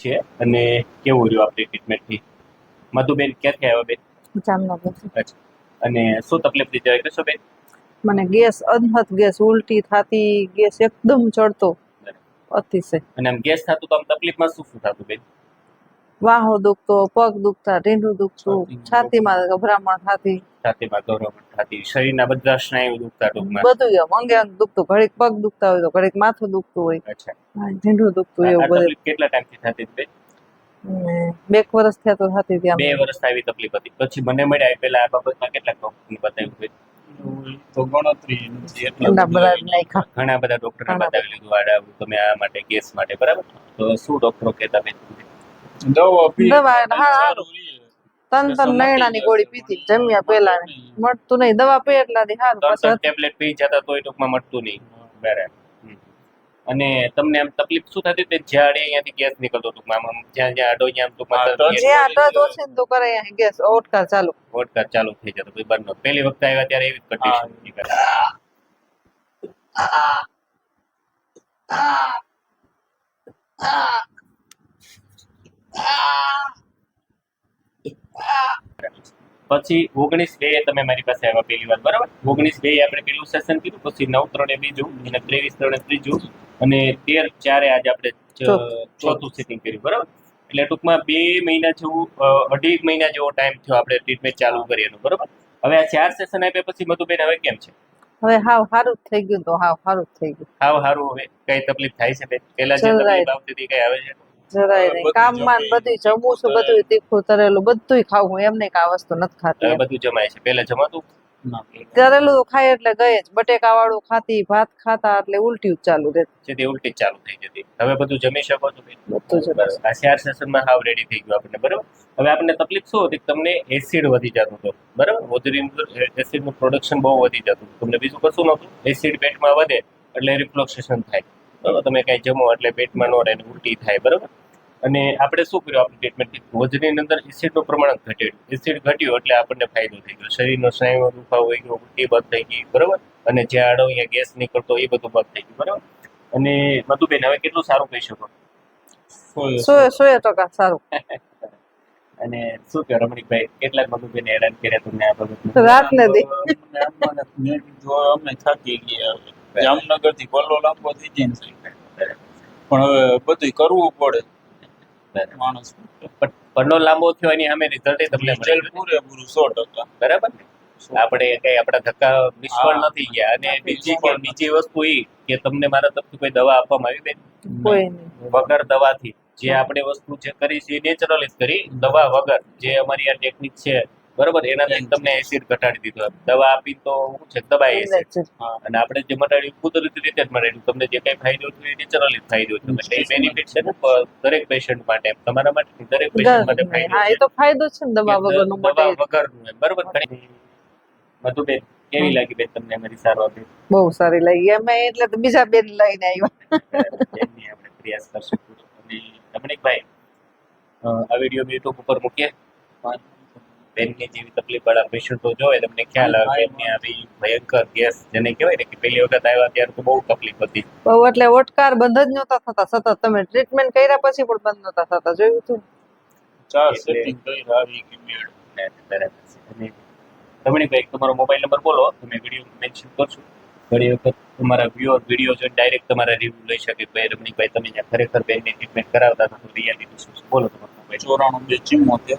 છે અને કેવું રહ્યું આપણી ટ્રીટમેન્ટથી મધુબેન ક્યાંથી આવ્યા બેન? જામનગર. અચ્છા. અને શું તકલીફ થઈ જાય કશો બેન? મને ગેસ અનહદ ગેસ ઉલટી થાતી ગેસ એકદમ ચડતો. અતિશય. અને આમ ગેસ થતું તો આમ તકલીફમાં શું શું થતું બેન? વાહો દુખતો પગ દુખતા ઢીંઢું દુખતું છાતીમાં ગભરામણ થતી. છાતીમાં ગભરામણ થતી. શરીરના બધા સ્નાયુ દુખતા ટૂંકમાં. બધું એમ. અંગે અંગ દુખતું ઘડીક પગ દુખતા હોય તો ઘડીક માથું દુખતું હોય. અચ્છા. હા, ઢીંઢું દુખતું એવું બધું. કેટલા ટાઈમથી થતી હતી બે વર્ષ થયા તો થતી બે વર્ષ આવી તકલીફ હતી. પછી મને મળ્યા પેલા આ બાબતમાં કેટલાક ડોક્ટરને બતાવ્યું ઘણા બધા ડોક્ટરને બતાવી લીધું આડા તમે આ માટે ગેસ માટે બરાબર? તો શું ડોક્ટરો કહેતા દવા પી. દવા હા, તન તન નૈણા ની ગોળી પીધી જમ્યા પેલા મટતું નહીં. દવા પી એટલાથી સારું. ત્રણ પછી ટેબ્લેટ પી જતા તોય ટૂંકમાં મટતું નહીં. બરાબર. અને તમને આમ તકલીફ શું થતી તે જાડે અહીંયાથી ગેસ નીકળતો ટૂંકમાં. આમ જ્યાં જ્યાં આડો જ્યાં આમ ટૂંકમાં જ્યાં ટચ ઓછી તો કરે અહીંયા ગેસ. ઓટકાર ચાલુ. ઓટકાર ચાલુ થઈ જતો. કોઈ બંધ પહેલી વખત આવ્યા ત્યારે એવી કન્ડિશન નીકળે પછી ઓગણીસ બે તમે મારી પાસે આવ્યા પહેલી વાર બરાબર? ઓગણીસ બે આપણે પેલું સેશન કીધું પછી નવ ત્રણે બીજું અને ત્રેવીસ ત્રણે ત્રીજું અને તેર ચારે આજે આપણે ચોથું. સેટિંગ કર્યું બરાબર? એટલે ટૂંકમાં બે મહિના જેવું અઢી મહિના જેવો ટાઈમ થયો આપણે ટ્રીટમેન્ટ ચાલુ કરી એનું બરાબર? હવે આ ચાર સેશન આપ્યા પછી મધુબેન હવે કેમ છે? હવે હાવ સારું થઈ ગયું તો હાવ સારું થઈ ગયું. હાવ સારું હવે કઈ તકલીફ થાય છે પેલા જે તકલીફ આવતી હતી કઈ આવે છે? જરાય નહીં. બધું કામમાં ને બધું જમું છું બધું તીખું તરેલું બધું ખાવું એમ એમને કે આ વસ્તુ નથી ખાતી બધું જમાય છે. પેલા જમાતું? ના. તરેલું તો ખાય એટલે ગયે જ. બટેકા વાળું ખાતી ભાત ખાતા એટલે ઉલટી ચાલુ રહે. જેથી ઉલટી ચાલુ થઈ જતી. હવે બધું જમી શકો છો બધું જ બરાબર. આ ચાર સેશનમાં હાવ રેડી થઈ ગયું આપણને બરાબર? હવે આપણને તકલીફ શું હતી? તમને એસિડ વધી જતું હતું. બરાબર? વધુ એસિડનું પ્રોડક્શન બહુ વધી જતું હતું. તમને બીજું કશું નહોતું? એસિડ પેટમાં વધે એટલે રિફ્લોક્સેશન થાય. બરાબર? તમે કાંઈ જમો એટલે પેટમાં નો રહે ને ઉલટી થાય. બરાબર? અને આપણે શું કર્યું આપણે ટ્રીટમેન્ટથી ભોજનની અંદર એસિડનું પ્રમાણ ઘટ્યું. એસિડ ઘટ્યું એટલે આપણને ફાયદો થઈ ગયો. શરીરનો સ્નાયુનો દુખાવો હોય ગયો એ બંધ થઈ ગઈ બરાબર? અને જે આડો અહીંયા ગેસ નીકળતો એ બધું બંધ થઈ ગયું બરાબર? અને મધુબેન હવે કેટલું સારું કહી શકો? સો સો ટકા સારું. અને શું કે રમણીકભાઈ? કેટલાક મધુબેન હેરાન કર્યા તમને આ બાબત રાત નથી અમે થાકી ગયા જામનગરથી બલ્લો લાંબો થઈ જાય પણ હવે બધું કરવું પડે. માણસ પણ પન્નો લાંબો થયો એની સામે રિઝલ્ટ તમને રિઝલ્ટ પૂરેપૂરું સો ટકા બરાબર આપણે કઈ આપણા ધક્કા નિષ્ફળ નથી ગયા. અને બીજી કે બીજી વસ્તુ એ કે તમને મારા તરફથી કોઈ દવા આપવામાં આવી બેન? કોઈ નહીં. વગર દવાથી. જે આપણે વસ્તુ જે કરી છે નેચરલી કરી દવા વગર. જે અમારી આ ટેકનિક છે બરોબર એનાથી તમને એસિડ ઘટાડી દીધો. દવા આપી તો શું છે દબાઈ એસિડ અને આપણે જે મટાડ્યું કુદરતી રીતે જ મટાડ્યું. તમને જે કઈ ફાયદો થયો એ નેચરલી ફાયદો થયો. એટલે એ બેનિફિટ છે ને દરેક પેશન્ટ માટે. તમારા માટે દરેક પેશન્ટ માટે ફાયદો હા એ તો ફાયદો છે ને દવા વગરનો દવા વગરનું બરોબર? ઘણી મધુબેન કેવી લાગી બેન તમને અમારી સારવાર બેન? બહુ સારી લાગી. અમે એટલે બીજા બેન લઈને આવ્યા. આપણે પ્રયાસ કરશું અને રમણીકભાઈ અ, આ વીડિયો યુટ્યુબ ઉપર મૂકીએ. બેનની જેવી તકલીફ વાળા પેશન્ટો જોવે તમને ખ્યાલ આવે કે એમની આવી ભયંકર ગેસ જેને કહેવાય ને કે પહેલી વખત આવ્યા ત્યારે તો બહુ તકલીફ હતી. બહુ એટલે ઓટકાર બંધ જ નહોતા થતા સતત તમે ટ્રીટમેન્ટ કર્યા પછી પણ બંધ નહોતા થતા જોયું તું? ચાર સેટિંગ કરી આવી કે મેળ. ને બરાબર છે. અને રમણીકભાઈ તમારો મોબાઈલ નંબર બોલો તમે વીડિયો મેન્શન કરશું? ઘણી વખત તમારા વ્યુઅર વીડિયો જોઈને ડાયરેક્ટ તમારા રિવ્યુ લઈ શકે કે ભાઈ રમણીકભાઈ તમે જ્યાં ખરેખર બેનની ટ્રીટમેન્ટ કરાવતા હતા તો રિયાલિટી શું બોલો તમારો મોબાઈલ ચોરાણું બે ચિમ્મોતેર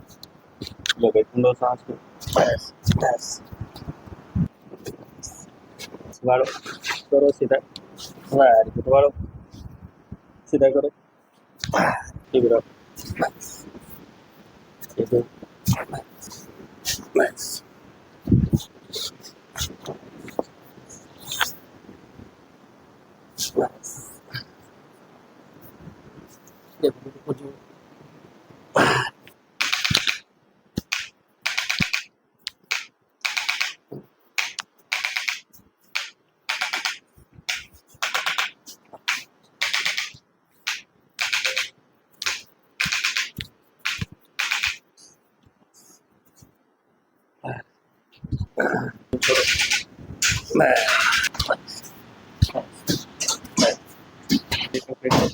ભાઈ ઊંડો શ્વાસ લો બસ બસ વાળો કરો સીધા વેરી ગુડ વાળો સીધા કરો keep it mẹ mẹ